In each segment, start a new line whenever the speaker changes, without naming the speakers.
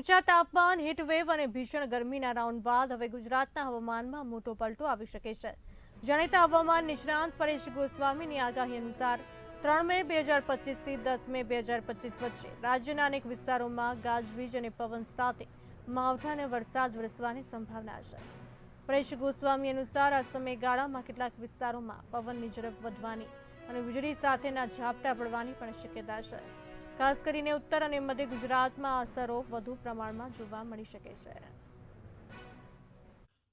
ઊંચા તાપમાન, હીટવેવ અને ભીષણ ગરમીના રાઉન્ડ બાદ હવે ગુજરાતના હવામાનમાં મોટો પલટો આવી શકે છે. જાણીતા હવામાન નિષ્ણાંત પરેશ ગોસ્વામીની આગાહી અનુસાર ત્રણ મે બે હજાર પચીસથી દસ મે બે હજાર પચીસ વચ્ચે રાજ્યના અનેક વિસ્તારોમાં ગાજવીજ અને પવન સાથે માવઠા અને વરસાદ વરસવાની સંભાવના છે. પરેશ ગોસ્વામી અનુસાર આ સમયગાળામાં કેટલાક વિસ્તારોમાં પવનની ઝડપ વધવાની અને વીજળી સાથેના ઝાપટા પડવાની પણ શક્યતા છે. ખાસ કરીને ઉત્તર અને મધ્ય ગુજરાતમાં અસરો વધુ પ્રમાણમાં જોવા મળી શકે છે.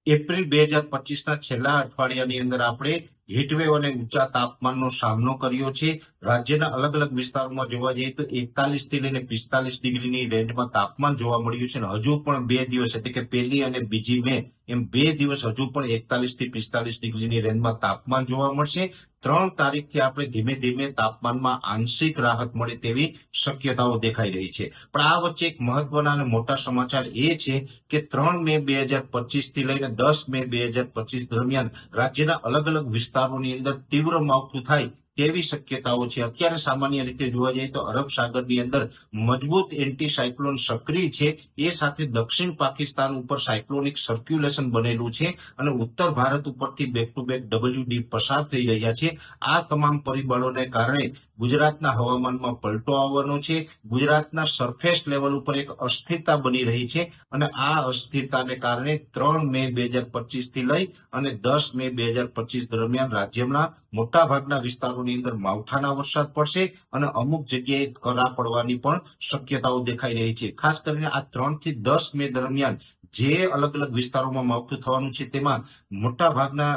એપ્રિલ બે હજાર પચીસના છેલ્લા અઠવાડિયાની અંદર આપણે હીટવેવ અને ઊંચા તાપમાનનો સામનો કર્યો છે. રાજ્યના અલગ અલગ વિસ્તારોમાં જોવા જઈએ તો એકતાલીસથી લઈને પિસ્તાલીસ ડિગ્રીની રેન્જમાં તાપમાન જોવા મળ્યું છે અને હજુ પણ બે દિવસ એટલે કે પહેલી અને બીજી મે એમ બે દિવસ હજુ પણ એકતાલીસથી પિસ્તાલીસ ડિગ્રીની રેન્જમાં તાપમાન જોવા મળશે. ત્રણ તારીખથી આપણે ધીમે ધીમે તાપમાનમાં આંશિક રાહત મળે તેવી શક્યતાઓ દેખાઈ રહી છે. પણ આ વચ્ચે એક મહત્વના અને મોટા સમાચાર એ છે કે ત્રણ મે બે હજાર પચીસથી લઈને દસ મે બે હજાર પચીસ દરમિયાન રાજ્યના અલગ અલગ વિસ્તારોની અંદર તીવ્ર માવઠું થાય તેવી શક્યતાઓ છે? અત્યારે સામાન્ય રીતે જોવા જઈએ તો અરબ સાગરની અંદર મજબૂત એન્ટી સાયક્લોન સક્રિય છે. એ સાથે દક્ષિણ પાકિસ્તાન ઉપર સાયક્લોનિક સર્ક્યુલેશન બનેલું છે અને ઉત્તર ભારત ઉપરથી બેક ટુ બેક ડબલ્યુડી પસાર થઈ રહ્યા છે. આ તમામ પરિબળોને કારણે ગુજરાતના હવામાનમાં પલટો આવવાનો છે. ગુજરાતના સરફેસ લેવલ ઉપર એક અસ્થિરતા બની રહી છે અને આ અસ્થિરતાને કારણે ત્રણ મે બે હજાર પચીસથી લઈ અને દસ મે બે હજાર પચીસ દરમિયાન રાજ્યના મોટાભાગના વિસ્તારોની અંદર માવઠાના વરસાદ પડશે અને અમુક જગ્યાએ કરા પડવાની પણ શક્યતાઓ દેખાઈ રહી છે. ખાસ કરીને આ ત્રણથી દસ મે દરમિયાન જે અલગ અલગ વિસ્તારોમાં માવઠું થવાનું છે, તેમાં મોટા ભાગના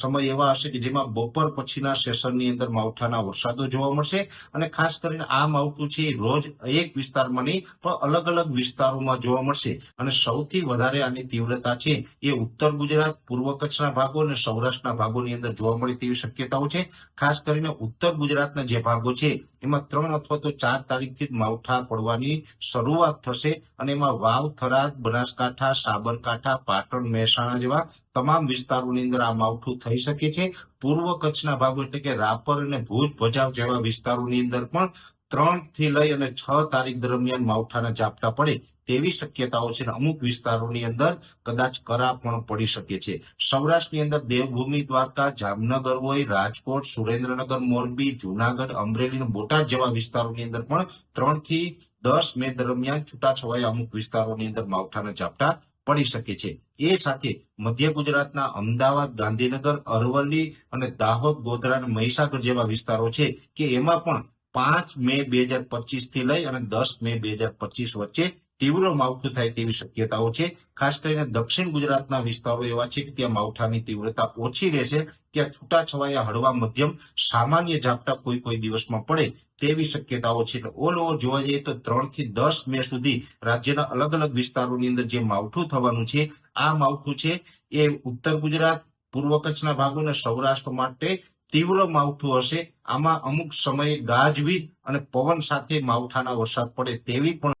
સમય એવા હશે કે જેમાં બપોર પછીના સેશનની અંદર માવઠાના વરસાદો જોવા મળશે અને ખાસ કરીને આ માવઠું છે રોજ એક વિસ્તારમાં નહીં, પણ અલગ અલગ વિસ્તારોમાં જોવા મળશે. અને સૌથી વધારે આની તીવ્રતા છે એ ઉત્તર ગુજરાત, પૂર્વ કચ્છના ભાગો અને સૌરાષ્ટ્રના ભાગોની અંદર જોવા મળે તેવી શક્યતાઓ છે. ખાસ કરીને ઉત્તર ગુજરાતના જે ભાગો છે, એમાં ત્રણ અથવા તો ચાર તારીખથી માવઠા પડવાની શરૂઆત થશે અને એમાં વાવ, થરાદ, બનાસકાંઠા સાબરકાંઠા, પાટણ, મહેસાણા જેવા તમામ વિસ્તારોની અંદર આ માવઠું થઈ શકે છે. પૂર્વ કચ્છના ભાગો એટલે કે રાપર અને ભુજ ભજાવ જેવા વિસ્તારોની અંદર પણ ત્રણથી લઈ અને છ તારીખ દરમિયાન માવઠાના ઝાપટા પડે તેવી શક્યતાઓ છે અમુક વિસ્તારોની અંદર કદાચ કરા પણ પડી શકે છે. સૌરાષ્ટ્રની અંદર દેવભૂમિ, દ્વારકા, જામનગર હોય, રાજકોટ, સુરેન્દ્રનગર, મોરબી, જુનાગઢ, અમરેલી અને બોટાદ જેવા વિસ્તારોની અંદર પણ ત્રણથી દસ મે દરમિયાન છૂટાછવાયા અમુક વિસ્તારોની અંદર માવઠાના ઝાપટા પડી શકે છે. એ સાથે મધ્ય ગુજરાતના અમદાવાદ, ગાંધીનગર, અરવલ્લી અને દાહોદ, ગોધરા અને મહીસાગર જેવા વિસ્તારો છે કે એમાં પણ પાંચ મે બે હજાર પચીસથી લઈ અને દસ મે બે હજાર પચીસ વચ્ચે તીવ્ર માવઠું થાય તેવી શક્યતાઓ છે. ખાસ કરીને દક્ષિણ ગુજરાતના વિસ્તારો એવા છે કે ત્યાં માવઠાની તીવ્રતા ઓછી રહેશે. ત્યાં છૂટાછવાયા હળવા મધ્યમ સામાન્ય ઝાપટા કોઈ કોઈ દિવસમાં પડે તેવી શક્યતાઓ છે. એટલે ઓલ ઓવર જોવા જઈએ તો ત્રણથી દસ મે સુધી રાજ્યના અલગ અલગ વિસ્તારોની અંદર જે માવઠું થવાનું છે, આ માવઠું છે એ ઉત્તર ગુજરાત, પૂર્વ કચ્છના ભાગો અને સૌરાષ્ટ્ર માટે તીવ્ર માવઠું હશે. આમાં અમુક સમયે ગાજવીજ અને પવન સાથે માવઠાના વરસાદ પડે તેવી પણ